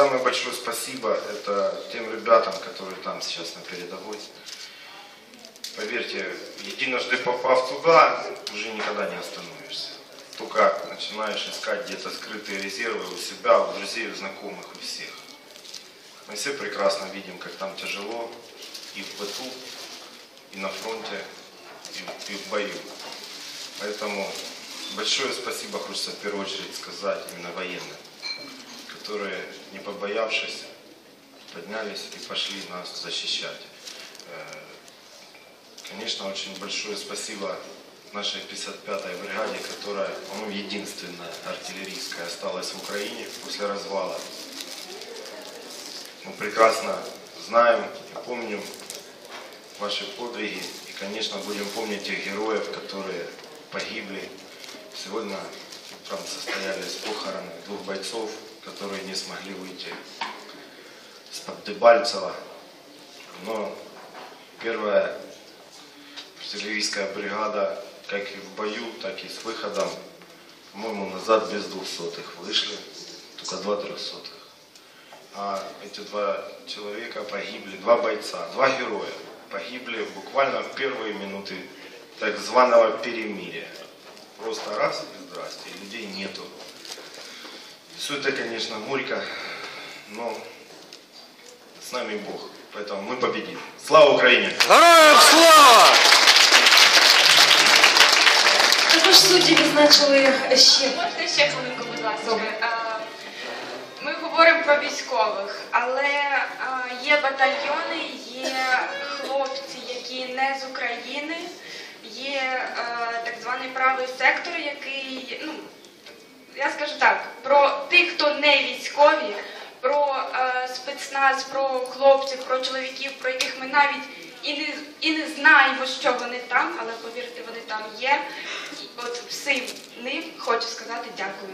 самое большое спасибо это тем ребятам, которые там сейчас на передовой. Поверьте, единожды попав туда, уже никогда не остановишься. Только начинаешь искать где-то скрытые резервы у себя, у друзей, у знакомых, у всех. Мы все прекрасно видим, как там тяжело и в быту, и на фронте, и, и в бою. Поэтому большое спасибо хочется в первую очередь сказать именно военным, которые, не побоявшись, поднялись и пошли нас защищать. Э, Конечно, очень большое спасибо нашей 55-й бригаде, которая, по-моему, единственная артиллерийская осталась в Украине после развала. Мы прекрасно знаем и помним ваши подвиги. И, конечно, будем помнить тех героев, которые погибли. Сегодня там состоялись похороны двух бойцов, которые не смогли выйти с-под Дебальцева. Но первая артиллерийская бригада, как и в бою, так и с выходом, по-моему, назад без двухсотых вышли, только два трехсотых. А эти два человека погибли, два бойца, два героя погибли буквально в первые минуты так званого перемирия. Просто раз и здрасте, людей нету. Все это, конечно, горько, но с нами Бог. Поэтому мы победим. Слава Украине! Героям слава! Також судді відзначили ще Можна ще хвилинку, будь ласка. Добре. Е, Ми говоримо про військових, але е, є батальйони, є хлопці, які не з України, є е, так званий правий сектор, який, ну, я скажу так, про тих, хто не військові, про е, спецназ, про хлопців, про чоловіків, про яких ми навіть і не, і не знаємо, що вони там, але повірте, вони там є. І от всім ним хочу сказати дякую.